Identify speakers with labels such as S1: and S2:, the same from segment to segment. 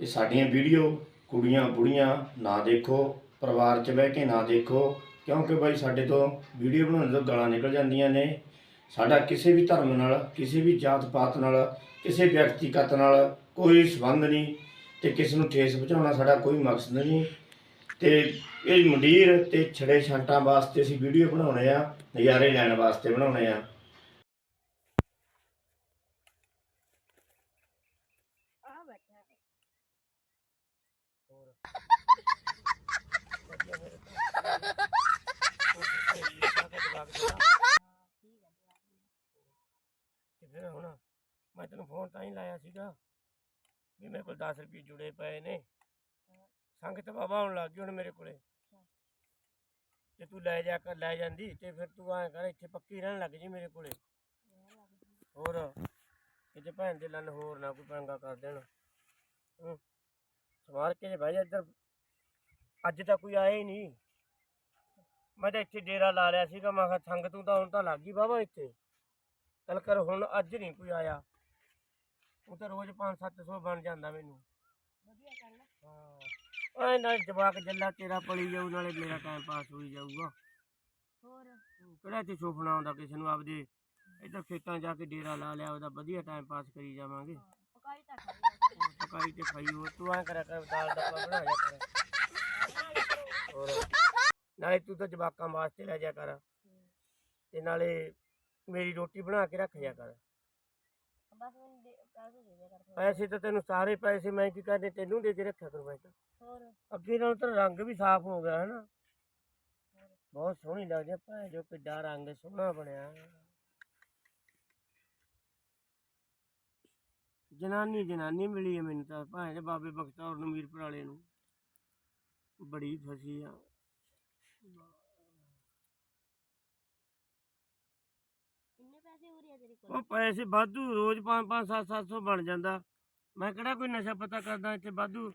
S1: ਇਹ ਸਾਡੀਆਂ ਵੀਡੀਓ, ਕੁੜੀਆਂ ਬੁੜੀਆਂ, ਨਾ ਦੇਖੋ, ਪਰਿਵਾਰ 'ਚ ਬਹਿ ਕੇ ਨਾ ਦੇਖੋ, ਕਿਉਂਕਿ ਬਾਈ ਸਾਡੇ ਤੋਂ ਵੀਡੀਓ ਬਣਾਉਣ ਤੋਂ ਗਾਲਾਂ ਨਿਕਲ ਜਾਂਦੀਆਂ ਨੇ। ਸਾਡਾ ਕਿਸੇ ਵੀ ਧਰਮ ਨਾਲ, ਕਿਸੇ ਵੀ ਜਾਤ ਪਾਤ ਨਾਲ, ਕਿਸੇ ਵਿਅਕਤੀਗਤ ਨਾਲ ਕੋਈ ਸੰਬੰਧ ਨਹੀਂ ਤੇ ਕਿਸੇ ਨੂੰ ਠੇਸ ਪਹੁੰਚਾਉਣਾ ਸਾਡਾ ਕੋਈ ਮਕਸਦ ਨਹੀਂ। ਤੇ ਇਹ ਮੰਡੀਰ ਤੇ ਛੜੇ ਛਾਂਟਾਂ ਵਾਸਤੇ ਅਸੀਂ ਵੀਡੀਓ ਬਣਾਉਣੇ ਆ, ਨਜ਼ਾਰੇ ਲੈਣ ਵਾਸਤੇ ਬਣਾਉਣੇ ਆ
S2: ਆ ਬੈਠਾ
S1: ਤੇ ਫਿਰ ਹੁਣ ਮੈਂ ਤੈਨੂੰ ਫੋਨ ਤਾਂ ਹੀ ਲਾਇਆ ਸੀਗਾ। ਵੀ ਮੇਰੇ ਕੋਲ 10 ਰੁਪਏ ਜੁੜੇ ਪਏ ਨੇ। ਸੰਗਤ ਬਾਬਾ ਹੁਣ ਲੱਗ ਗਈ ਹੁਣ ਮੇਰੇ ਕੋਲੇ। ਤੇ ਤੂੰ ਲੈ ਜਾ ਕਰ, ਲੈ ਜਾਂਦੀ ਤੇ ਫਿਰ ਤੂੰ ਐਂ ਕਰ, ਇੱਥੇ ਪੱਕੀ ਰਹਿਣ ਲੱਗ ਜੀ ਮੇਰੇ ਕੋਲੇ। ਹੋਰ, ਕਿਤੇ ਭੈਣ ਦੇ ਲੰਨ ਹੋਰ ਨਾ ਕੋਈ ਪੰਗਾ ਕਰ ਦੇਣ। ਹੂੰ, ਸਵਾਰ ਕੇ ਜੇ ਭਾਈ ਇੱਧਰ। ਅੱਜ ਤਾਂ ਕੋਈ ਆਇਆ ਹੀ ਨਹੀਂ। ਮੈਂ ਤਾਂ ਇੱਥੇ ਡੇਰਾ ਲਾ ਲਿਆ ਸੀਗਾ, ਮੈਂ ਕਿਹਾ ਸੰਗਤ ਤੂੰ ਤਾਂ ਹੁਣ ਤਾਂ ਲੱਗ ਗਈ ਬਾਬਾ ਇੱਥੇ। ਕੱਲ ਕਰ, ਹੁਣ ਅੱਜ ਨਹੀਂ ਕੋਈ ਆਇਆ। ਉਹ ਤਾਂ ਰੋਜ਼ 5-700 ਬਣ ਜਾਂਦਾ ਮੈਨੂੰ।
S2: ਵਧੀਆ ਗੱਲ।
S1: ਹਾਂ। ਓਏ ਨਾਲ ਜਵਾਕ ਜੱਲਾ ਤੇਰਾ ਪਲੀ ਜਾਊ ਨਾਲੇ ਮੇਰਾ ਟਾਈਮ ਪਾਸ ਹੋਈ ਜਾਊਗਾ।
S2: ਹੋਰ?
S1: ਕਿਹੜਾ ਤੇ ਸੁਪਨਾ ਆਉਂਦਾ ਕਿਸੇ ਨੂੰ ਆਪਦੇ? ਇੱਧਰ ਖੇਤਾਂ ਜਾ ਕੇ ਡੇਰਾ ਲਾ ਲਿਆ ਉਹਦਾ ਵਧੀਆ ਟਾਈਮ ਪਾਸ ਕਰੀ ਜਾਵਾਂਗੇ।
S2: ਹਾਂ, ਪਕਾਈ ਤਾਂ ਖਾਈ।
S1: ਪਕਾਈ ਤੇ ਖਾਈ ਹੋਰ। ਤੂੰ ਐਂ ਕਰਿਆ ਕਰ ਦਾਲ ਡੱਬਾ ਬਣਾ ਜਾ ਕਰ। ਹੋਰ। ਨਾਲੇ ਤੂੰ ਤਾਂ ਜਵਾਕਾਂ ਵਾਸਤੇ ਲੈ ਜਾ ਕਰ। ਤੇ ਨਾਲੇ ਮੇਰੀ ਰੋਟੀ ਬਣਾ ਕੇ ਰੱਖ ਜਾ ਕਰ।
S2: ਬਸ ਮੈਨੂੰ ਦੇ- ਪੈਸੇ ਦੇ ਦੇ ਕਰ ਥੋੜ੍ਹੇ।
S1: ਪੈਸੇ ਤਾਂ ਤੈਨੂੰ ਸਾਰੇ ਪੈਸੇ ਮੈਂ ਕੀ ਕਰਨੇ ਤੈਨੂੰ ਦੇ ਕੇ ਰੱਖਿਆ ਕਰੂੰ ਮੈਂ ਤਾਂ।
S2: ਹੋਰ?
S1: ਅੱਗੇ ਨਾਲੋਂ ਤਾਂ ਰੰਗ ਵੀ ਸਾਫ਼ ਹੋ ਗਿਆ ਹੈ ਨਾ ਬਹੁਤ ਸੋਹਣੀ ਲੱਗਦੀ ਆ ਭਾਂ ਜੋ ਕਿੱਡਾ ਰੰਗ ਸੋਹਣਾ ਬਣਿਆ। ਜਨਾਨੀ ਜਨਾਨੀ ਮਿਲੀ ਹੈ ਮੈਨੂੰ ਤਾਂ। ਭਾਂ ਦੇ ਬਾਬੇ ਬਖਤੌਰ ਨੂੰ ਮੀਰਪੁਰ ਵਾਲੇ ਨੂੰ। ਬੜੀ ਫਸੀ ਆ
S2: ਕਿੰਨੇ ਪੈਸੇ ਹੋ ਰਹੇ ਆ ਤੇਰੇ ਕੋਲ
S1: ਉਹ ਪੈਸੇ ਵਾਧੂ ਰੋਜ਼ 5 5 7 700 ਬਣ ਜਾਂਦਾ। ਮੈਂ ਕਿਹੜਾ ਕੋਈ ਨਸ਼ਾ ਪਤਾ ਕਰਦਾ ਇੱਥੇ ਵਾਧੂ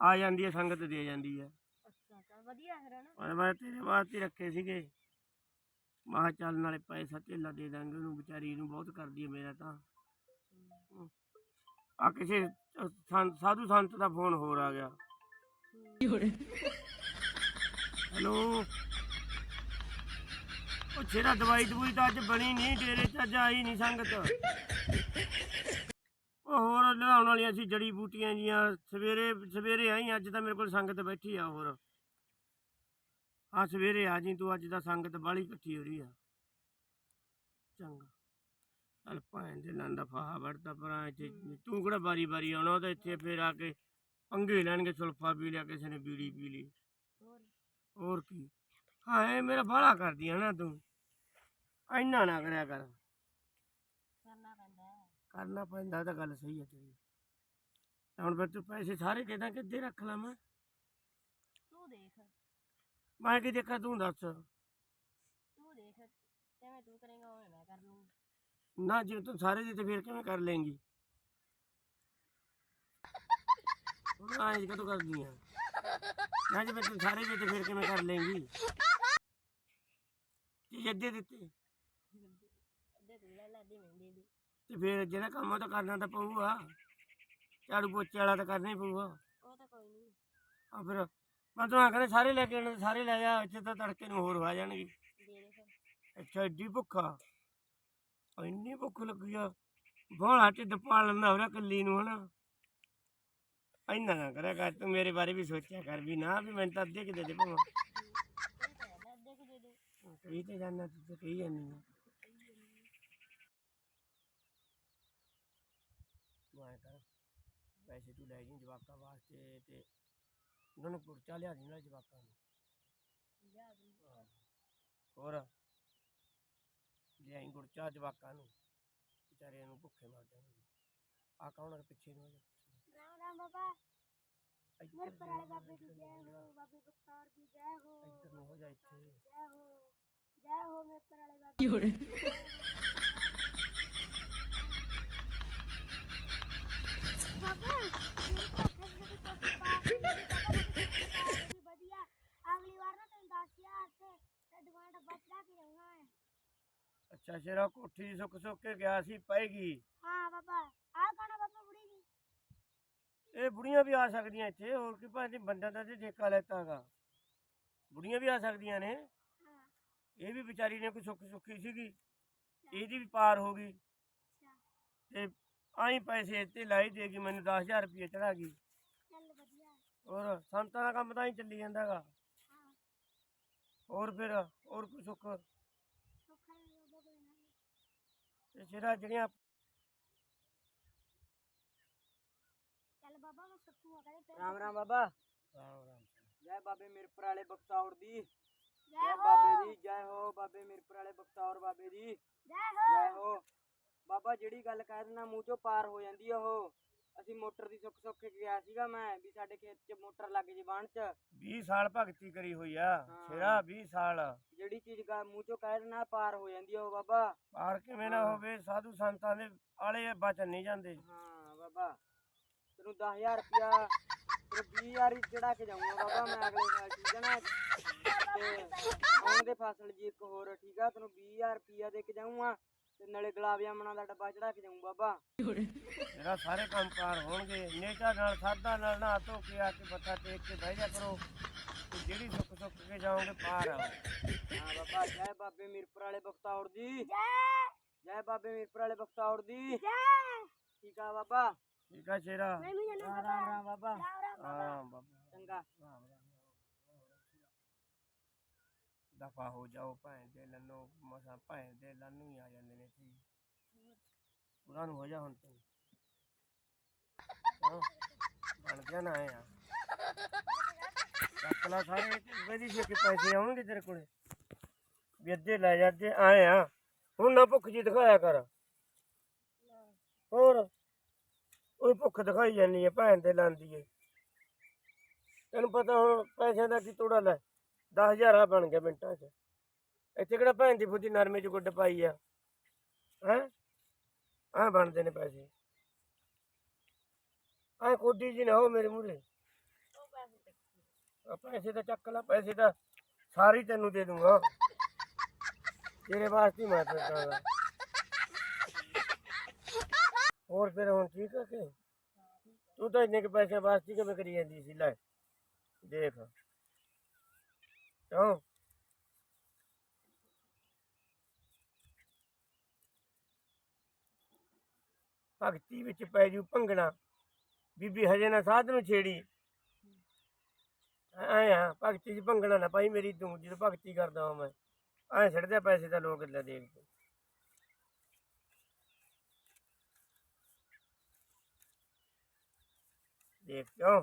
S1: ਆ ਜਾਂਦੀ ਹੈ ਸੰਗਤ ਦੇ ਜਾਂਦੀ ਹੈ।
S2: ਅੱਛਾ ਤਾਂ ਵਧੀਆ ਫਿਰ ਹਨਾ।
S1: ਪਰ ਮੈਂ ਤੇਰੇ ਵਾਸਤੇ ਹੀ ਰੱਖੇ ਸੀਗੇ। ਮੈਂ ਕਿਹਾ ਚੱਲ ਨਾਲੇ ਪੈਸਾ ਧੇਲਾ ਦੇ ਦਾਂਗੇ ਉਹਨੂੰ ਵਿਚਾਰੀ ਨੂੰ ਬਹੁਤ ਕਰਦੀ ਹੈ ਮੇਰਾ ਤਾਂ। ਆ ਕਿਸੇ ਸਾਧੂ ਸੰਤ ਦਾ ਫੋਨ ਹੋਰ ਆ ਗਿਆ। ਹੈਲੋ। ਉਹ ਛੇਰਾ ਦਵਾਈ ਦਵਾਈ ਤਾਂ ਅੱਜ ਬਣੀ ਨਹੀਂ ਡੇਰੇ ਚ ਅੱਜ ਆਈ ਨਹੀਂ ਸੰਗਤ। ਉਹ ਹੋਰ ਲਿਆਉਣ ਵਾਲੀਆਂ ਸੀ ਜੜੀ ਬੂਟੀਆਂ ਜੀਆਂ ਸਵੇਰੇ ਸਵੇਰੇ ਆਈ ਅੱਜ ਤਾਂ ਮੇਰੇ ਕੋਲ ਸੰਗਤ ਬੈਠੀ ਆ ਹੋਰ। ਆ ਸਵੇਰੇ ਆ ਜੀ ਤੂੰ ਅੱਜ ਦਾ ਸੰਗਤ ਬਾਲੀ ਇਕੱਠੀ ਹੋ ਰਹੀ ਆ। ਚੰਗਾ। ਚੱਲ ਭੈਣ ਦੇ ਲੰਦਾ ਫਾਹਾ ਵੜਦਾ ਪਰਾਂ ਇੱਥੇ। ਤੂੰ ਕਿਹੜਾ ਬਾਰੀ ਬਾਰੀ ਆਉਣਾ ਤਾਂ ਇੱਥੇ ਫੇਰ ਆ ਕੇ ਪੰਗੇ ਲੈਣਗੇ ਸੁਲਫਾ ਪੀ ਲਿਆ ਕਿਸੇ ਨੇ ਬੀੜੀ ਪੀ ਲਈ।
S2: ਹੋਰ।
S1: ਹੋਰ ਕੀ? ਹਾਂ ਇਹ ਮੇਰਾ ਬਾਹਲਾ ਕਰਦੀ ਆ ਨਾ ਤੂੰ। ਇੰਨਾ ਨਾ ਕਰਿਆ ਕਰ।
S2: ਕਰਨਾ ਪੈਂਦਾ।
S1: ਕਰਨਾ ਤਾਂ ਗੱਲ ਸਹੀ ਹੈ ਤੇਰੀ। ਹੁਣ ਫਿਰ ਤੂੰ ਪੈਸੇ ਸਾਰੇ ਕਿਦਾਂ ਕਿੱਦੇ ਰੱਖ ਲਾਂ ਮੈਂ?
S2: ਤੂੰ ਦੇਖ।
S1: ਮੈਂ ਕੀ ਦੇਖਾਂ ਤੂੰ ਦੱਸ।
S2: ਤੂੰ ਦੇਖ ਜਿਵੇਂ ਤੂੰ ਕਰੇਗਾ ਉਵੇਂ ਮੈਂ ਕਰ ਲੂੰਗੀ।
S1: ਨਾ ਜੇ ਤੂੰ ਸਾਰੇ ਦਿੱਤੇ ਫਿਰ ਕਿਵੇਂ ਕਰ ਲੇਂਗੀ ਹੁਣ ਆਏ ਕਦੋਂ ਕਰਦੀ ਆ? ਨਾ ਜੇ ਤੂੰ ਸਾਰੇ ਦਿੱਤੇ ਫਿਰ ਕਿਵੇਂ ਕਰ ਲੇਂਗੀ ਜੇ ਜੱਦੇ ਦਿੱਤੇ?
S2: ਅੱਧੇ ਤੂੰ ਦੇ।
S1: ਫਿਰ ਜਿਹੜਾ ਕੰਮ ਉਹ ਤਾਂ ਕਰਨਾ ਤਾਂ ਪਊਗਾ। ਝਾੜੂ ਪੋਚੇ ਵਾਲਾ ਤਾਂ ਕਰਨਾ ਹੀ ਪਊਗਾ।
S2: ਉਹ ਤਾਂ ਕੋਈ ਨਹੀਂ
S1: ਆ ਫਿਰ ਮੈਂ ਤਾਂ ਆਖਣਾ ਸਾਰੇ ਲੈ ਕੇ ਆਉਣੇ ਤੇ ਸਾਰੇ ਲੈ ਜਾ ਇੱਥੇ ਤਾਂ ਤੜਕੇ ਨੂੰ ਹੋਰ ਆ ਜਾਣਗੇ।
S2: ਦੇ ਦੇ ਫਿਰ।
S1: ਅੱਛਾ ਏਡੀ ਭੁੱਖਾ ਇੰਨੀ ਭੁੱਖ ਲੱਗੀ ਆ। ਬਾਹਲਾ ਢਿੱਡ ਪਾ ਲੈਂਦਾ ਹੋਰਾ ਕੱਲੀ ਨੂੰ ਹਨਾ। ਇੰਨਾ ਨਾ ਕਰਿਆ ਕਰ ਤੂੰ ਮੇਰੇ ਬਾਰੇ ਵੀ ਸੋਚਿਆ ਕਰ ਵੀ ਨਾ ਵੀ ਮੈਨੂੰ ਤਾਂ ਅੱਧੇ ਕਿ ਦੇ ਦੇ ਭਾਵਾਂ
S2: ਕੋਈ ਤਾਂ ਹੈ ਅੱਧੇ ਕੁ ਦੇ ਦੇ।
S1: ਕਹੀ ਤੇ ਜਾਨਾ ਤੂੰ ਤੇ ਕਹੀ ਜਾਨੀ ਆ। ਮੈਂ ਕਰ ਪੈਸੇ ਤੂੰ ਲੈ ਜੀ ਜਵਾਕਾਂ ਵਾਸਤੇ ਤੇ ਉਹਨਾਂ ਨੂੰ ਕੁਰਚਾ ਲਿਆ ਦੀ ਨਾਲ ਜਵਾਕਾਂ ਨੂੰ।
S2: ਜਾ ਦੂੰ
S1: ਹਾਂ। ਹੋਰ? ਲਿਆਈ ਗੁਰਚਾ ਜਵਾਕਾਂ ਨੂੰ ਵਿਚਾਰਿਆਂ ਨੂੰ ਭੁੱਖੇ ਮਰ ਜਾਣਗੇ। ਆ ਕੌਣ ਆ ਪਿੱਛੇ ਨੂੰ ਆ ਜਾ?
S2: ਰਾਮ ਰਾਮ ਬਾਬਾ।
S1: ਇੱਧਰ
S2: ਮੇਰੇ ਪਰ ਵਾਲੇ
S1: ਨੂੰ
S2: ਬਾਬੇ ਦੀ ਜੈ ਹੋ ਬਾਬੇ ਬਖਤਾਰ ਦੀ ਜੈ ਹੋ
S1: ਇੱਧਰ ਨੂੰ ਹੋ ਜਾ ਇੱਥੇ।
S2: ਜੈ ਹੋ ਜੈ ਹੋ ਮੇਰੇ ਪਰ ਵਾਲੇ ਬਾਬੇ। ਬਾਬਾ ਵਧੀਆ ਅਗਲੀ ਵਾਰ ਨਾ ਤੈਨੂੰ ਦੱਸ ਯਾਰ ਤੇ ਤੇ ਦੁਕਾਨ ਦਾ ਬਚਦਾ ਕੀ ਰਹੂੰਗਾ ਮੈਂ
S1: ਅੱਛਾ ਸ਼ੇਰਾ ਕੋਠੀ ਦੀ ਸੁੱਕ ਸੁੱਕ ਕੇ ਗਿਆ ਸੀ ਪਏਗੀ।
S2: ਹਾਂ ਬਾਬਾ ਆ ਕੌਣ ਆ ਬਾਬਾ ਬੁੜੀ ਜੀ
S1: ਇਹ ਬੁੜੀਆਂ ਵੀ ਆ ਸਕਦੀਆਂ ਇੱਥੇ ਹੋਰ ਕੀ ਭਾਵੇਂ ਬੰਦਾ ਤਾਂ ਤੇ ਠੇਕਾ ਲੈਤਾਗਾ। ਬੁੜੀਆਂ ਵੀ ਆ ਸਕਦੀਆਂ ਨੇ।
S2: ਹਾਂ।
S1: ਇਹ ਵੀ ਵਿਚਾਰੀ ਨੇ ਕੋਈ ਸੁੱਖ ਸੁੱਖੀ ਸੀਗੀ ਇਹਦੀ ਵੀ ਪਾਰ ਹੋ ਗਈ।
S2: ਅੱਛਾ।
S1: ਤੇ ਆਈ ਪੈਸੇ ਤੇ ਲਾਈ ਦੇਗੀ ਮੈਨੂੰ 10000 ਰੁਪਏ ਚੜਾ ਗਈ।
S2: ਚੱਲ ਵਧੀਆ।
S1: ਹੋਰ ਸੰਤਾਂ ਦਾ ਕੰਮ ਤਾਂ ਹੀ ਚੱਲੀ ਜਾਂਦਾਗਾ।
S2: ਹਾਂ।
S1: ਹੋਰ ਫਿਰ ਹੋਰ ਕੋਈ ਸੁੱਖ? ਤੇ ਜਿਹੜਾ ਜਿਹੜੀਆਂ
S2: ਚੱਲ ਬਾਬਾ ਮੈਂ ਸੁੱਖੂਗਾ ਕਦੇ ਫਿਰ
S3: ਰਾਮ ਰਾਮ ਬਾਬਾ।
S1: ਰਾਮ ਰਾਮ
S3: ਜੈ। ਬਾਬੇ ਮਿਰਪੁਰ ਵਾਲੇ ਬਖਤੌਰ ਦੀ।
S2: ਜੈ
S3: ਬਾਬੇ ਦੀ ਜੈ ਹੋ ਬਾਬੇ ਮਿਰਪੁਰ ਵਾਲੇ ਬਖਤੌਰ ਬਾਬੇ ਦੀ।
S2: ਜੈ ਹੋ।
S3: ਜੈ ਹੋ। ਬਾਬਾ ਜਿਹੜੀ ਗੱਲ ਕਹਿ ਦੇਣਾ ਮੂੰਹ ਚੋਂ ਪਾਰ ਹੋ ਜਾਂਦੀ ਆ ਉਹ। ਅਸੀਂ ਮੋਟਰ ਦੀ ਸੁੱਖ ਸੁੱਖ ਕੇ ਗਿਆ ਸੀਗਾ ਮੈਂ ਵੀ ਸਾਡੇ ਖੇਤ 'ਚ ਮੋਟਰ ਲੱਗ ਜੇ ਬਾਣ 'ਚ।
S1: 20 ਸਾਲ ਭਗਤੀ ਕਰੀ ਹੋਈ ਆ
S3: ਹਾਂ।
S1: ਸ਼ੇਰਾ 20 ਸਾਲ।
S3: ਜਿਹੜੀ ਚੀਜ਼ ਗਾ ਮੂੰਹ ਚੋਂ ਕਹਿ ਦੇਣਾ ਪਾਰ ਹੋ ਜਾਂਦੀ ਆ ਉਹ ਬਾਬਾ।
S1: ਪਾਰ ਕਿਵੇਂ ਨਾ। ਹੋਵੇ ਸਾਧੂ ਸੰਤਾਂ ਦੇ ਆਲੇ ਬਚਨ ਨਹੀਂ ਜਾਂਦੇ।
S3: ਹਾਂ ਬਾਬਾ ਤੈਨੂੰ 10000 ਰੁਪਿਆ ਤੈਨੂੰ 20000 ਹੀ ਚੜਾ ਕੇ ਜਾਊਂਗਾ ਬਾਬਾ ਮੈਂ ਅਗਲੇ ਸਾਲ ਠੀਕ ਹੈ ਨਾ? ਤੇ ਆਉਣ ਦੇ ਫਸਲ ਜੀ ਇੱਕ ਹੋਰ ਠੀਕ ਆ? ਤੈਨੂੰ 20000 ਰੁਪਿਆ ਦੇ ਕੇ ਜਾਊਂਗਾ। ਤੇ ਨਾਲੇ ਗੁਲਾਬ ਜਾਮਣਾ ਦਾ ਡੱਬਾ ਚੜਾ ਕੇ ਜਾਊਂ ਬਾਬਾ।
S1: ਜਿਹੜਾ ਸਾਰੇ ਕੰਮ ਪਾਰ ਹੋਣਗੇ। ਨੇਚਾ ਨਾਲ ਸਾਦਾ ਨਾਲ ਨਾ ਧੋ ਕੇ ਆ ਕੇ ਬੱਤਾ ਟੇਕ ਕੇ ਬਹਿ ਜਾ ਕਰੋ। ਤੇ ਜਿਹੜੀ ਸੁੱਖ ਸੁੱਖ ਕੇ ਜਾਓਗੇ ਪਾਰ ਆਓ।
S3: ਹਾਂ ਬਾਬਾ ਜੈ ਬਾਬੇ ਮੀਰਪੁਰ ਵਾਲੇ ਬਖਤੌਰ ਦੀ।
S2: ਜੈ।
S3: ਜੈ ਬਾਬੇ ਮੀਰਪੁਰ ਵਾਲੇ ਬਖਤੌਰ ਦੀ।
S2: ਜੈ।
S3: ਠੀਕ ਆ ਬਾਬਾ।
S1: ਠੀਕ ਆ ਸ਼ੇਰਾ।
S3: ਰਾਮ ਰਾਮ ਬਾਬਾ।
S2: ਰਾਮ ਰਾਮ ਬਾਬਾ।
S1: ਹਾਂ ਬਾਬਾ।
S3: ਚੰਗਾ।
S1: ਰਾਮ ਰਾਮ। ਦਫਾ ਹੋ ਜਾਓ ਭੈਣ ਦੇ ਲੰਨੋ ਮਸਾ ਭੈਣ ਦੇ ਲੰਨੂ ਹੀ ਆ ਜਾਂਦੇ ਨੇ ਇੱਥੇ। ਪੂਰਾ ਨੂੰ ਹੋ ਜਾ ਹੁਣ ਤੂੰ। ਹਾਂ, ਬਣ ਗਿਆ ਨਾ ਆਇਆ ਚੱਕ ਲਾ ਸਾਰੇ ਵੇਦੀ ਸੇ ਕੇ ਪੈਸੇ ਆਉਣਗੇ ਤੇਰੇ ਕੋਲੇ? ਵੀ ਅੱਧੇ ਲੈ ਜਾ ਅੱਧੇ ਆਏ ਆ। ਹੁਣ ਨਾ ਭੁੱਖ ਜੀ ਦਿਖਾਇਆ ਕਰ। ਹੋਰ ਉਹ ਭੁੱਖ ਦਿਖਾਈ ਜਾਂਦੀ ਹੈ ਭੈਣ ਦੇ ਲਾਂਦੀ ਏ ਤੈਨੂੰ ਪਤਾ ਹੁਣ ਪੈਸਿਆਂ ਦਾ ਕੀ ਤੋੜਾ ਲੈ। 10000 ਆ ਬਣ ਗਿਆ ਮਿੰਟਾਂ 'ਚ। ਇੱਥੇ ਕਿਹੜਾ ਭੈਣ ਦੀ ਫੁੱਦੀ ਨਰਮੇ 'ਚ ਗੁੱਡ ਪਾਈ ਆ? ਹੈ? ਆ ਬਣਦੇ ਨੇ ਪੈਸੇ। ਆ ਕੋਡੀ ਜੀ ਨਾ ਹੋ ਮੇਰੇ ਮੂਰੇ ਪੈਸੇ ਤਾਂ ਚੱਕ ਲੈ, ਪੈਸੇ ਤਾਂ ਸਾਰੇ ਤੈਨੂੰ ਦੇ ਦੂੰਗਾ। ਤੇਰੇ ਵਾਸਤੇ ਮੈਂ ਫਿਰਦਾ ਹੋਰ ਫਿਰ ਹੁਣ ਠੀਕ ਆ ਕਿ? ਤੂੰ ਤਾਂ ਇੰਨੇ ਕੁ ਪੈਸੇ ਵਾਸਤੇ ਕਿਵੇਂ ਕਰੀ ਜਾਂਦੀ ਸੀ, ਲੈ, ਦੇਖ। ਕਿਉਂ ਭਗਤੀ ਵਿੱਚ ਪੈ ਜੂ ਭੰਗਣਾ ਬੀਬੀ ਹਜੇ ਨਾ ਸਾਧ ਨੂੰ ਛੇੜੀ। ਐ ਭਗਤੀ ਚ ਭੰਗਣਾ ਨਾ ਪਾਈ ਮੇਰੀ ਤੂੰ, ਜਦੋਂ ਭਗਤੀ ਕਰਦਾ ਹਾਂ ਮੈਂ। ਐ ਛੱਡਦੇ ਪੈਸੇ ਤਾਂ ਲੋਕ ਲੈ ਦੇਖਦੇ ਕਿਉਂ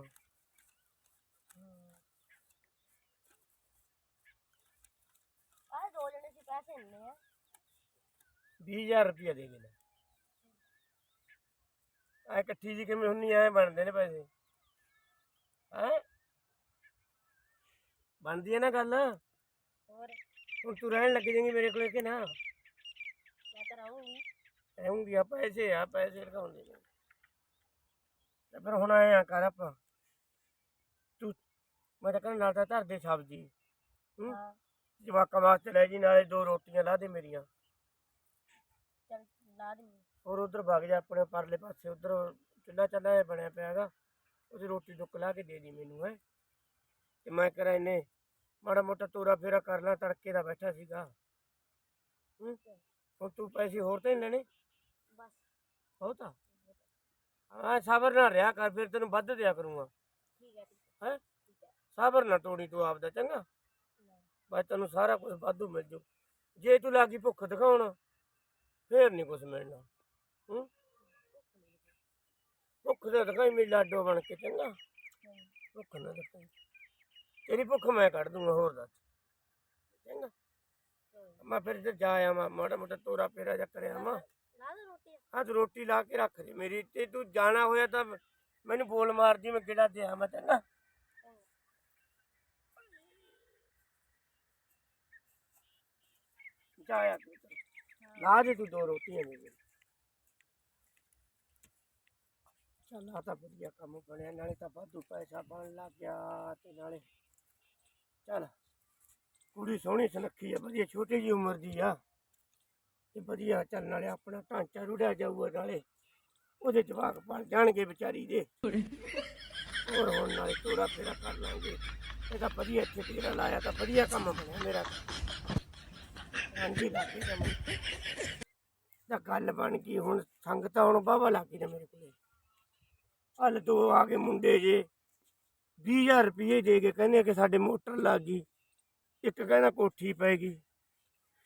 S2: ਆਹ ਦੋ ਜਣੇ ਸੀ ਪੈਸੇ ਇੰਨੇ ਆ
S1: 20000 ਰੁਪਇਆ ਦੇ ਦੇ ਲੈ ਐ ਇਕੱਠੀ ਜੀ ਕਿਵੇਂ ਹੁੰਨੀ ਐ ਬਣਦੇ ਨੇ ਪੈਸੇ ਹੈ ਬਣਦੀ ਹੈ ਨਾ ਗੱਲ
S2: ਹੋਰ
S1: ਹੁਣ ਤੂੰ ਰਹਿਣ ਲੱਗ ਜਾਏਂਗੀ ਮੇਰੇ ਕੋਲੇ ਕਿ ਨਾ
S2: ਮੈਂ ਤਾਂ ਰਹੂੰਗੀ
S1: ਰਹੂੰਗੀ ਆ ਪੈਸੇ ਆ ਪੈਸੇ ਰਖਾਉਂਦੇ ਨੇ ਤੇ ਫਿਰ ਹੁਣ ਆਏ ਆ ਕਰ ਆਪਾਂ ਤੂੰ ਮੈਂ ਤਾਂ ਕਹਿੰਦਾ ਨਾਲ ਤਾਂ ਧਰ ਦੇ ਸਬਜ਼ੀ ਹੂੰ
S2: ਹਾਂ
S1: ਜਵਾਕਾਂ ਵਾਸਤੇ ਲੈ ਜੀ ਨਾਲੇ ਦੋ ਰੋਟੀਆਂ ਲਾ ਦੇ ਮੇਰੀਆਂ।
S2: ਚੱਲ ਲਾ ਦੇ।
S1: ਔਰ ਉਧਰ ਵਗ ਜਾ ਆਪਣੇ ਪਰਲੇ ਪਾਸੇ ਉਧਰ ਚੁੱਲਾ ਚੱਲਾ ਜਿਹਾ ਬਣਿਆ ਪਿਆ ਹੈਗਾ। ਉਹਦੀ ਰੋਟੀ ਟੁੱਕ ਲਾ ਕੇ ਦੇ ਦੀ ਮੈਨੂੰ ਹੈ। ਤੇ ਮੈਂ ਕਰਾਂ ਇਹਨੇ ਮਾੜਾ ਮੋਟਾ ਤੋਰਾ ਫੇਰਾ ਕਰ ਲਾਂ ਤੜਕੇ ਦਾ ਬੈਠਾ ਸੀਗਾ। ਹੂੰ ਹੁਣ ਤੂੰ ਪੈਸੇ ਹੋਰ ਤਾਂ ਨਹੀਂ ਲੈਣੇ?
S2: ਬਸ।
S1: ਬਹੁਤ ਆ। ਹਾਂ ਸਬਰ ਨਾਲ ਰਿਹਾ ਕਰ ਫਿਰ ਤੈਨੂੰ ਵੱਧ ਦਿਆ ਕਰੂੰਗਾ।
S2: ਠੀਕ ਹੈ ਠੀਕ ਹੈ।
S1: ਸਬਰ ਨਾ ਤੋੜੀ ਤੂੰ ਆਪਦਾ ਚੰਗਾ। ਬਸ ਤੈਨੂੰ ਸਾਰਾ ਕੁਝ ਵਾਧੂ ਮਿਲ ਜੂ। ਜੇ ਤੂੰ ਲੱਗੀ ਭੁੱਖ ਦਿਖਾਉਣ, ਫੇਰ ਨਹੀਂ ਕੁਝ ਮਿਲਣਾ। ਹੂੰ? ਭੁੱਖ ਤੇ ਦਿਖਾਈ, ਮੇਰੀ ਲਾਡੋ ਬਣ ਕੇ, ਚੰਗਾ? ਭੁੱਖ ਨਾ ਦਿਖਾਈ। ਤੇਰੀ ਭੁੱਖ ਮੈਂ ਕੱਢ ਦੂੰਗਾ, ਹੋਰ ਦੱਸ। ਚੰਗਾ? ਮੈਂ ਫਿਰ ਇੱਧਰ ਜਾ ਆਵਾਂ, ਮਾੜਾ ਮੋਟਾ ਤੋਰਾ ਪੇਰਾ ਜਾ ਕਰਿਆ ਆਵਾਂ।
S2: ਰੋਟੀ
S1: ਹਾਂ ਤੂੰ ਰੋਟੀ ਲਾ ਕੇ ਰੱਖ ਦੇ ਮੇਰੀ, ਤੇ ਤੂੰ ਜਾਣਾ ਹੋਇਆ ਤਾਂ ਮੈਨੂੰ ਬੋਲ ਮਾਰਦੀ ਮੈਂ ਕਿਹੜਾ ਦਿਆ ਮੈਂ ਚੰਗਾ? ਜਾਇਆ ਤੂੰ ਤਾਂ। ਲਾ ਦੇ ਤੂੰ ਦੋ ਰੋਟੀਆਂ ਮੇਰੇ ਚੱਲ ਆ ਤਾਂ ਵਧੀਆ ਕੰਮ ਬਣਿਆ ਨਾਲੇ ਤਾਂ ਵਾਧੂ ਪੈਸਾ ਬਣ ਲੱਗ ਗਿਆ ਤੇ ਨਾਲੇ ਚੱਲ ਕੁੜੀ ਸੋਹਣੀ ਸੁਨੱਖੀ ਆ ਵਧੀਆ ਛੋਟੀ ਜੀ ਉਮਰ ਦੀ ਆ ਤੇ ਵਧੀਆ ਚੱਲ ਨਾਲੇ ਆਪਣਾ ਢਾਂਚਾ ਰੁੜਿਆ ਜਾਊਗਾ ਨਾਲੇ ਉਹਦੇ ਜਵਾਕ ਪਲ ਜਾਣਗੇ ਵਿਚਾਰੀ ਦੇ ਹੋਰ ਹੁਣ ਨਾਲੇ ਤੋੜਾ ਫੇਰਾ ਕਰ ਲਾਂਗੇ ਇਹ ਤਾਂ ਵਧੀਆ ਇੱਥੇ ਤੇਰਾ ਲਾਇਆ ਤਾਂ ਵਧੀਆ ਕੰਮ ਬਣਿਆ ਮੇਰਾ ਤਾਂ। ਹਾਂਜੀ ਲੱਗੀ ਕੰਮ ਤਾਂ ਗੱਲ ਬਣ ਗਈ, ਹੁਣ ਸੰਗਤਾਂ ਹੁਣ ਬਾਵਾ ਲੱਗੀ ਨੇ ਮੇਰੇ ਕੋਲੇ। ਹਲ ਦੋ ਆ ਕੇ ਮੁੰਡੇ ਜੇ। 20000 ਰੁਪਏ ਦੇ ਕੇ ਕਹਿੰਦੇ ਕਿ ਸਾਡੇ ਮੋਟਰ ਲੱਗ ਗਈ। ਇੱਕ ਕਹਿੰਦਾ ਕੋਠੀ ਪੈ ਗਈ।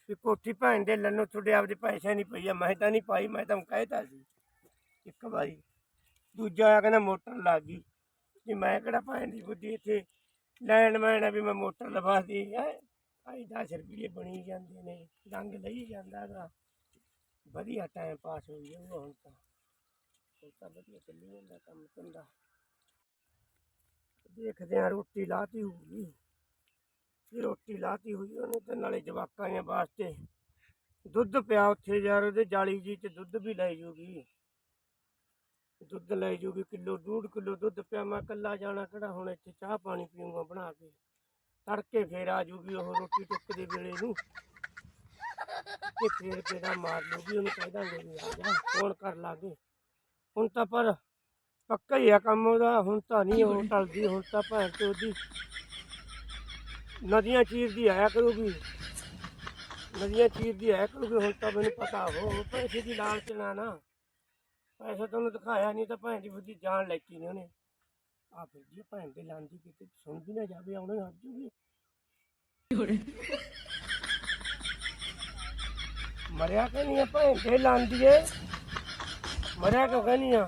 S1: ਵੀ ਕੋਠੀ ਭੈਣ ਦੇ ਲੰਨੋ ਤੁਹਾਡੇ ਆਪਦੇ ਪੈਸੇ ਨਹੀਂ ਪਈ ਆ, ਮੈਂ ਤਾਂ ਨਹੀਂ ਪਾਈ, ਮੈਂ ਤਾਂ ਕਹਿਤਾ ਸੀ। ਇੱਕ ਵਾਰੀ। ਦੂਜਾ ਆ ਕਹਿੰਦਾ ਮੋਟਰ ਲੱਗ ਗਈ। ਵੀ ਮੈਂ ਕਿਹੜਾ ਭੈਣ ਦੀ ਬੁੱਧੀ ਇੱਥੇ ਲੈਣ ਮੈਣ ਆ ਵੀ ਮੈਂ ਮੋਟਰ ਲਵਾਦੀ ਹੈ? ਆਈ 10 ਰੁਪਏ ਬਣੀ ਜਾਂਦੇ ਨੇ ਰੰਗ ਲਈ ਜਾਂਦਾ ਗਾ। ਵਧੀਆ ਟਾਈਮ ਪਾਸ ਹੋ ਜਾਊਗਾ ਹੁਣ ਤਾਂ। ਹੁਣ ਤਾਂ ਵਧੀਆ ਚੱਲੀ ਜਾਂਦਾ ਕੰਮ ਧੰਦਾ। ਦੇਖਦੇ ਆ ਰੋਟੀ ਲਾਤੀ ਹੋਊਗੀ। ਜੇ ਰੋਟੀ ਲਾਤੀ ਹੋਈ ਉਹਨੇ ਤੇ ਨਾਲੇ ਜਵਾਕਾਂ ਦੇ ਵਾਸਤੇ ਦੁੱਧ ਪਿਆ ਉੱਥੇ ਯਾਰ, ਉਹਦੇ ਜਾਲੀ ਜੀ ਚ ਦੁੱਧ ਵੀ ਲੈ ਜੂਗੀ। ਦੁੱਧ ਲੈ ਜੂਗੀ, ਕਿਲੋ, ਡੂਢ ਕਿਲੋ ਦੁੱਧ ਪਿਆ, ਮੈਂ ਕੱਲਾ ਜਾਣਾ ਕਿਹੜਾ ਹੁਣ ਇੱਥੇ ਚਾਹ ਪਾਣੀ ਪੀਊਂਗਾ ਬਣਾ ਕੇ। ਤੜਕੇ ਫੇਰ ਆ ਜੂਗੀ ਉਹ ਰੋਟੀ ਟੁੱਕ ਦੇ ਵੇਲੇ ਨੂੰ। ਤੇ ਫੇਰ ਕਿਹੜਾ ਮਾਰ ਲੂਗੀ, ਉਹਨੂੰ ਕਹਿ ਦਾਂਗੇ ਵੀ ਆ ਜਾ, ਫੋਨ ਕਰ ਲਾਗੇ। ਹੁਣ ਤਾਂ ਪਰ ਪੱਕਾ ਹੀ ਆ ਕੰਮ ਉਹਦਾ, ਹੁਣ ਤਾਂ ਨਹੀਂ ਉਹ ਟਲਦੀ, ਹੁਣ ਤਾਂ ਭੈਣ ਤੇ ਉਹਦੀ ਨਦੀਆਂ ਚੀਰਦੀ ਆਇਆ ਕਰੂਗੀ। ਨਦੀਆਂ ਚੀਰਦੀ ਆਇਆ ਕਰੂਗੀ, ਹੁਣ ਤਾਂ ਮੈਨੂੰ ਪਤਾ ਹੋ ਪੈਸੇ ਦੀ ਲਾਲਚ ਨਾ ਨਾ। ਪੈਸਾ ਤਾਂ ਦਿਖਾਇਆ ਨਹੀਂ ਤਾਂ ਭੈਣ ਦੀ ਬੁੱਧੀ ਜਾਨ ਲੈਤੀ ਨੇ ਉਹਨੇ। ਆ ਫਿਰ ਜੀ ਭੈਣ ਦੇ ਲਾਂਦੀ ਕਿਤੇ ਸੁਣ ਵੀ ਨਾ ਜਾਵੇ ਆਉਣੇ ਹਟ ਜੂਗੀ। ਮਰਿਆ ਕਿ ਨਹੀਂ ਆ ਭੈਣ ਦੇ ਲਾਂਦੀ ਏ ਮਰਿਆ ਕਿਉਂ ਕਹਿੰਦੀ ਆ?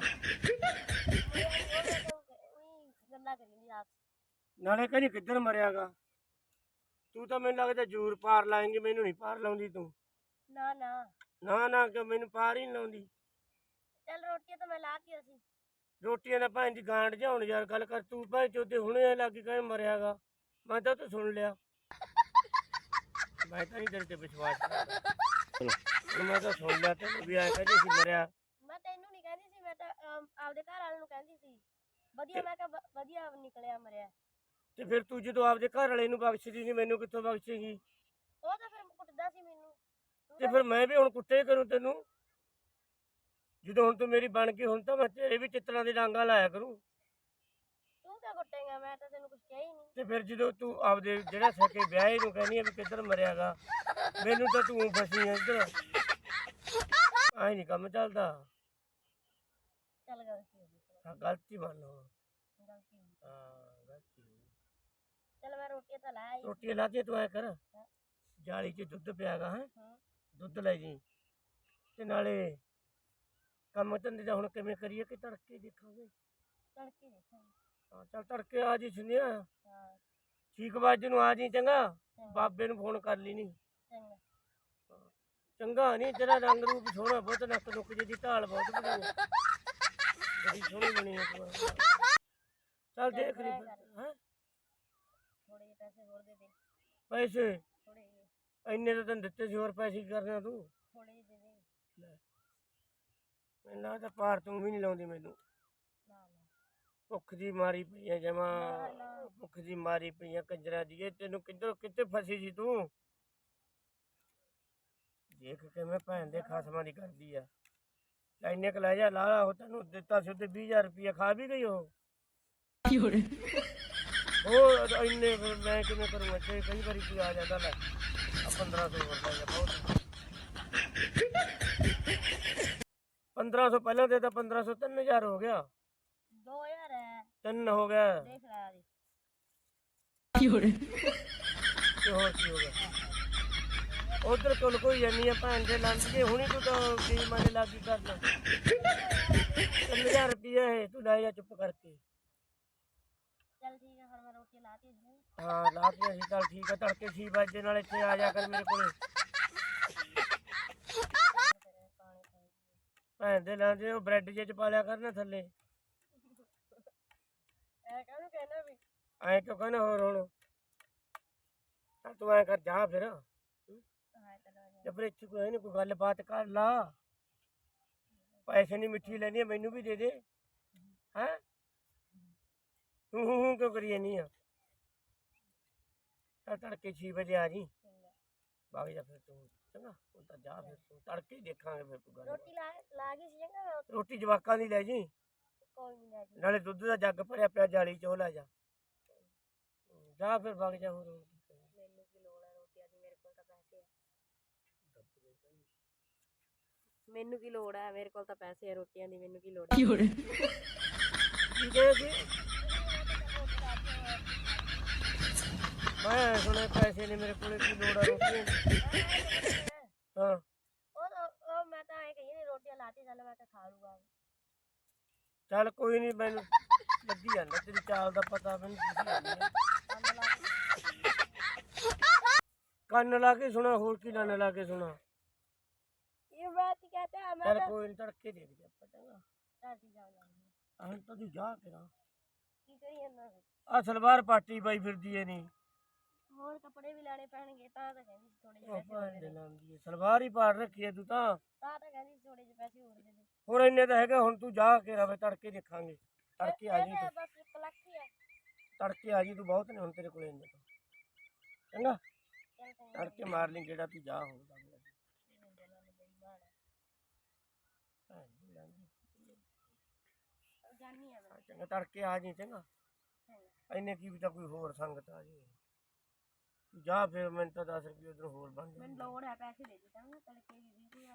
S2: ਗੱਲਾਂ ਕਰੀ ਨਹੀਂ ਆਪ
S1: ਨਾਲੇ ਕਹਿੰਦੀ ਕਿੱਧਰ ਮਰਿਆਗਾ? ਤੂੰ ਤਾਂ ਮੈਨੂੰ ਲੱਗਦਾ ਜ਼ਰੂਰ ਪਾਰ ਲਾਏਂਗੀ ਮੈਨੂੰ ਨਹੀਂ ਪਾਰ ਲਾਉਂਦੀ ਤੂੰ।
S2: ਨਾ ਨਾ।
S1: ਨਾ ਨਾ ਕਿ ਮੈਨੂੰ ਪਾਰ ਹੀ ਨਹੀਂ ਲਾਉਂਦੀ?
S2: ਚੱਲ ਰੋਟੀ ਤਾਂ ਮੈਂ ਲਾ ਕੇ ਅਸੀਂ
S1: ਰੋਟੀਆਂ ਦਾ ਭੈਣ ਦੀ ਗਾਂਡ ਜਾਉਣ ਯਾਰ ਗੱਲ ਕਰ ਤੂੰ ਭਾਈ ਚੋਦੇ ਹੁਣੇ ਲੱਗੀ ਕਹੇ ਮਰਿਆਗਾ। ਮੈਂ ਤਾਂ ਤੂੰ ਸੁਣ ਲਿਆ। ਮੈਂ ਤਾਂ ਨਹੀਂ ਤੇਰੇ ਤੇ ਵਿਸ਼ਵਾਸ ਕਰਦਾ। ਮੈਂ ਤਾਂ ਸੁਣ ਲਿਆ ਤੇ ਵੀ ਐ ਕਹਿੰਦੀ ਸੀ ਮਰਿਆ।
S2: ਮੈਂ ਤੈਨੂੰ ਨਹੀਂ ਕਹਿੰਦੀ ਸੀ ਮੈਂ ਤਾਂ ਅਮ, ਆਪਦੇ ਘਰ ਵਾਲੇ ਨੂੰ ਕਹਿੰਦੀ ਸੀ। ਵਧੀਆ ਮੈਂ ਕਿਹਾ ਵ- ਵਧੀਆ ਨਿਕਲਿਆ ਮਰਿਆ।
S1: ਤੇ ਫਿਰ ਤੂੰ ਜਦੋਂ ਆਪਦੇ ਘਰ ਵਾਲੇ ਨੂੰ ਬਖਸ਼ਦੀ ਨਹੀਂ ਮੈਨੂੰ ਕਿੱਥੋਂ ਬਖਸ਼ੇਗੀ?
S2: ਉਹ ਤਾਂ ਫਿਰ ਕੁੱਟਦਾ ਸੀ ਮੈਨੂੰ। ਤਾਂ-
S1: ਫਿਰ ਮੈਂ ਵੀ ਹੁਣ ਕੁੱਟੇ ਕਰੂੰ ਤੈਨੂੰ? ਜਦੋਂ ਹੁਣ ਤੂੰ ਮੇਰੀ ਬਣ ਗਈ ਹੁਣ ਤਾਂ ਮੈਂ ਤੇਰੇ ਵੀ ਚਿੱਤਰਾਂ ਦੇ ਡਾਂਗਾ ਲਾਇਆ ਕਰੂੰ।
S2: ਤੂੰ ਕਿਆ ਕੁੱਟੇਗਾ? ਮੈਂ ਤਾਂ ਤੈਨੂੰ ਕੁਝ ਕਿਹਾ ਹੀ ਨਹੀਂ।
S1: ਤੇ ਫਿਰ ਜਦੋਂ ਤੂੰ ਆਪਦੇ ਜਿਹੜਾ ਸਕੇ ਵਿਆਹੇ ਨੂੰ ਕਹਿੰਦੀ ਆ ਵੀ ਕਿੱਧਰ ਮਰਿਆਗਾ ਮੈਨੂੰ ਤਾਂ ਤੂੰ ਫਸੀ ਆ ਇੱਧਰ। ਆਈ ਨਹੀਂ ਕੰਮ ਚੱਲਦਾ।
S2: ਚੱਲ ਗਲਤੀ ਹੋ ਗਈ
S1: ਹਾਂ ਗਲਤੀ ਮੰਨ
S2: ਗਲਤੀ ਹੋ ਗਈ।
S1: ਹਾਂ ਗਲਤੀ ਹੋ ਗਈ।
S2: ਚੱਲ ਮੈਂ ਰੋਟੀ ਤਾਂ ਲਾਈ
S1: ਰੋਟੀ ਲਾ ਦੇ ਤੂੰ ਐ ਕਰ। ਜਾਲੀ 'ਚ ਦੁੱਧ ਪਿਆਗਾ ਹੈ।
S2: ਹਾਂ।
S1: ਦੁੱਧ ਲੈ ਜੀ। ਤੇ ਨਾਲੇ ਕੰਮ ਧੰਦੇ ਦਾ ਹੁਣ ਕਿਵੇਂ ਕਰੀਏ ਕਿ ਤੜਕੇ ਦੇਖਾਂਗੇ।
S2: ਤੜਕੇ ਦੇਖਾਂਗੇ।
S1: ਹਾਂ ਚੱਲ ਤੜਕੇ ਆ ਜੀ ਸੁਣਿਆ।
S2: ਹਾਂ।
S1: ਠੀਕ ਵਜੇ ਨੂੰ ਆ ਜੀ ਚੰਗਾ। ਬਾਬੇ ਨੂੰ ਫੋਨ ਕਰ ਲਈ ਨਹੀਂ
S2: ਚੰਗਾ
S1: ਚੰਗਾ ਨਹੀਂ ਤੇਰਾ ਰੰਗ ਰੂਪ ਸੋਹਣਾ ਬਹੁਤ ਨੱਕ ਨੁੱਕ ਜਿਹੀ ਦੀ ਢਾਲ ਬਹੁਤ ਬਣੀ। ਹੈ ਬੜੀ ਸੋਹਣੀ ਬਣੀ ਹੈ ਤੂੰ। ਚੱਲ ਦੇਖ ਲਈ ਹੈ?
S2: ਥੋੜੇ ਜਿਹੇ ਪੈਸੇ ਹੋਰ ਦੇ ਦੇ।
S1: ਪੈਸੇ?
S2: ਥੋੜੇ ਜਿਹੇ।
S1: ਇੰਨੇ ਤਾਂ ਤੈਨੂੰ ਦਿੱਤੇ ਸੀ ਹੋਰ ਪੈਸੇ ਕੀ ਕਰਨਾ ਤੂੰ? ਮੈਨੂੰ ਲੱਗਦਾ ਪਾਰ ਤੂੰ ਵੀ ਨਹੀਂ ਲਾਉਂਦੀ ਮੈਨੂੰ। ਭੁੱਖ ਦੀ ਮਾਰੀ ਪਈ ਹੈ ਜਮਾ। ਭੁੱਖ ਦੀ ਮਾਰੀ ਪਈ ਹੈ ਕੰਜਰਾ ਦੀ। ਤੈਨੂੰ ਕਿੱਧਰ ਕਿੱਥੇ ਫਸੀ ਸੀ ਤੂੰ? ਦੇਖ ਕਿਵੇਂ ਭੈਣ ਦੇ ਖਸਮਾਂ ਦੀ ਕਰਦੀ ਆ। ਲੈ ਇੰਨੇ ਕੁ ਲੈ ਜਾ ਲਾ ਲਾ ਉਹ ਤੈਨੂੰ ਦਿੱਤਾ ਸੀ ਉਹਦੇ 20000 ਰੁਪਇਆ ਖਾ ਵੀ ਗਈ ਉਹ। ਉਹ ਇੰਨੇ ਕੁ ਮੈਂ ਕਿਵੇਂ ਕਰੂੰ ਇੱਥੇ? ਕਈ ਵਾਰੀ ਕੀ ਆ ਜਾਂਦਾ ਲੈ। ਆ 1500 ਹੋਰ ਲੈ ਜਾ ਬਹੁਤ। 1500 ਪਹਿਲਾਂ ਦੇ ਤਾਂ 1500 3000 ਹੋ ਗਿਆ।
S2: 2000 ਹੈ।
S1: ਤਿੰਨ ਹੋ ਗਿਆ।
S2: ਦੇਖ ਲੈ
S1: ਕੀ ਹੋ ਗਿਆ? ਉਧਰ ਕੋਲ ਕੋਈ ਜਾਨੀ ਆ ਭੈਣ ਦੇ ਲੰਦ ਕੇ ਹੁਣੀ ਤੂੰ ਤਾਂ ਕੀ ਮਨ ਲੱਗੀ ਕਰਨ। 3000 ਰੁਪਏ ਹੈ ਤੂੰ ਲੈ ਜਾ ਚੁੱਪ ਕਰਕੇ।
S2: ਚੱਲ ਠੀਕ ਹੈ ਫਿਰ ਮੈਂ ਰੋਟੀ ਲਾਤੀ ਹੈ
S1: ਹਾਂ ਲਾ ਕੇ ਅਸੀਂ ਚੱਲ ਠੀਕ ਆ ਤੜਕੇ 6 ਵਜੇ ਨਾਲ ਇੱਥੇ ਆ ਜਾ ਕਰ ਮੇਰੇ ਕੋਲੇ। ਭੈਣ ਦੇ ਲਾਂਦੇ ਉਹ ਬ੍ਰੈਡ ਜੇ ਚ ਪਾ ਲਿਆ ਕਰਨਾ ਥੱਲੇ।
S2: ਐ ਕਾਹਨੂੰ ਕਹਿਣਾ ਵੀ?
S1: ਐਂ ਕਿਉਂ ਕਹਿੰਦਾ ਹੋਰ ਹੁਣ? ਚੱਲ ਤੂੰ ਐਂ ਕਰ ਜਾ ਫਿਰ।
S2: ਹਾਂ ਚਲੋ
S1: ਜੇ। ਫਿਰ ਇੱਥੇ ਕੋਈ ਨਹੀਂ ਕੋਈ ਗੱਲਬਾਤ ਕਰ ਲਾ। ਪੈਸੇ ਨਹੀਂ ਮਿੱਠੀ ਲੈਣੀ ਆ, ਮੈਨੂੰ ਵੀ ਦੇ ਦੇ। ਹੈ? ਤੂੰ ਹੂੰ ਹੂੰ ਕਿਉਂ ਕਰੀ ਜਾਨੀ ਆ? ਚੱਲ ਤੜਕੇ 6 ਵਜੇ ਆ ਜੀ। ਵਗ ਜਾ ਫਿਰ ਤੂੰ। ਚੰਗਾ ਹੁਣ ਤਾਂ ਜਾ ਫਿਰ ਤੂੰ ਤੜਕੇ ਹੀ ਦੇਖਾਂਗੇ ਫਿਰ ਤੂੰ ਗੱਲ
S2: ਰੋਟੀ ਲਾ ਲਾ ਗਈ ਸੀ ਚੰਗਾ ਮੈਂ ਉੱਥੇ
S1: ਰੋਟੀ ਜਵਾਕਾਂ ਦੀ ਲੈ ਜੀ।
S2: ਕੋਈ ਨਹੀਂ ਲੈ ਜੀ।
S1: ਨਾਲੇ ਦੁੱਧ ਦਾ ਜੱਗ ਭਰਿਆ ਪਿਆ ਜਾਲੀ ਚ ਲੈ ਜਾ। ਜਾ ਫਿਰ ਵਗ ਜਾ ਹੋਰ ਹੋਰ ਕੀ ਕਰੀਏ।
S2: ਮੈਨੂੰ ਕੀ ਲੋੜ ਹੈ ਰੋਟੀਆਂ ਦੀ ਮੇਰੇ ਕੋਲ ਤਾਂ ਪੈਸੇ ਆ। ਮੈਨੂੰ ਕੀ ਲੋੜ ਹੈ ਮੇਰੇ ਕੋਲ ਤਾਂ ਪੈਸੇ ਆ ਰੋਟੀਆਂ ਦੀ ਮੈਨੂੰ ਕੀ ਲੋੜ ਹੈ
S1: ਕੀ ਕਹੇ ਸੀ? ਮੈਂ ਸੁਣੇ ਪੈਸੇ ਨੇ ਮੇਰੇ ਕੋਲੇ ਕੀ ਲੋੜ ਆ ਰੋਟੀਆਂ ਦੀ ਹਾਂ।
S2: ਉਹ ਤਾਂ- ਉਹ ਮੈਂ ਤਾਂ ਐ ਕਹੀ ਨੇ ਰੋਟੀਆਂ ਲਾਤੀ ਚੱਲ ਮੈਂ ਤਾਂ ਖਾ ਲੂਗਾ।
S1: ਚੱਲ ਕੋਈ ਨਹੀਂ ਮੈਨੂੰ ਲੱਗੀ ਜਾਂਦਾ ਤੇਰੀ ਚਾਲ ਦਾ ਪਤਾ ਮੈਨੂੰ ਦਿਖੀ ਜਾਂਦੀ। ਆ।
S2: ਕੰਮ ਲਾ ਕੇ
S1: ਕੰਨ ਲਾ ਕੇ ਸੁਣਾ ਹੋਰ ਕੀ ਕੰਨ ਲਾ ਕੇ ਸੁਣਾ।
S2: ਇਹ ਮੈਂ ਕੀ ਕਹਤਾ ਹੈ ਮੈਂ
S1: ਚੱਲ
S2: ਤਾਂ
S1: ਕੋਈ ਨਹੀਂ ਤੜਕੇ ਦੇ ਦੇ ਆਪਾਂ ਚੰਗਾ।
S2: ਸਾਡੀ ਗੱਲ ਆ
S1: ਹੁਣ ਤਾਂ ਤੂੰ ਜਾ ਕੇ ਨਾ।
S2: ਕੀ ਕਰੀ ਜਾਂਦਾ
S1: ਆ ਸਲਵਾਰ ਪਾਟੀ ਪਾਈ ਫਿਰਦੀ ਏ ਨਹੀਂ
S2: ਹੋਰ ਕੱਪੜੇ ਵੀ ਲੈਣੇ ਪੈਣਗੇ ਤਾਂ ਤਾਂ ਕਹਿੰਦੀ ਸੀ ਥੋੜੇ ਜਿਹੇ
S1: ਉਹ
S2: ਪੈਸੇ ਹੋਰ
S1: ਭਾਂਡੇ
S2: ਦੇ ਦੇ।
S1: ਲਾਉਂਦੀ ਏ ਸਲਵਾਰ ਹੀ ਪਾੜ ਰੱਖੀ ਏ ਤੂੰ ਤਾਂ।
S2: ਤਾਂ ਤਾਂ ਕਹਿੰਦੀ ਸੀ ਥੋੜੇ ਜਿਹੇ ਪੈਸੇ ਹੋਰ ਦੇ ਦੇ।
S1: ਹੋਰ ਇੰਨੇ ਤਾਂ ਹੈਗਾ ਹੁਣ ਤੂੰ ਜਾ ਕੇ ਰਵੇ ਤੜਕੇ ਦੇਖਾਂਗੇ। ਤੜਕੇ ਆ ਜੀ
S2: ਇਹ
S1: ਤੂੰ।
S2: ਬਸ ਇੱਕ ਲੱਖ ਹੀ ਹੈ
S1: ਤੜਕੇ ਆ ਜੀ ਤੂੰ ਬਹੁਤ ਨੇ ਹੁਣ ਤੇਰੇ ਕੋਲ ਇੰਨੇ ਤਾਂ। ਚੰਗਾ?
S2: ਚੱਲ ਚੰਗਾ
S1: ਤੜਕੇ ਮਾਰ ਲਈ ਜਿਹੜਾ ਤੂੰ ਜਾ ਹੋਊਗਾ
S2: ਜਾਨੀ ਆ ਮੈਂ।
S1: ਚੰਗਾ ਤੜਕੇ ਆ ਜੀ ਚੰਗਾ। ਇੰਨੇ ਕੀ ਵੀ ਤਾਂ ਕੋਈ ਹੋਰ ਸੰਗਤ ਆ ਜੀ। ਤੂੰ ਜਾ ਫਿਰ ਮੈਨੂੰ ਤਾਂ 10 ਰੁਪਏ ਉਧਰ ਹੋਰ ਬਣ
S2: ਮੈਨੂੰ ਲੋੜ ਹੈ ਪੈਸੇ ਦੇ ਦੇ ਤਾਂ ਤੜਕੇ ਵੀ 20000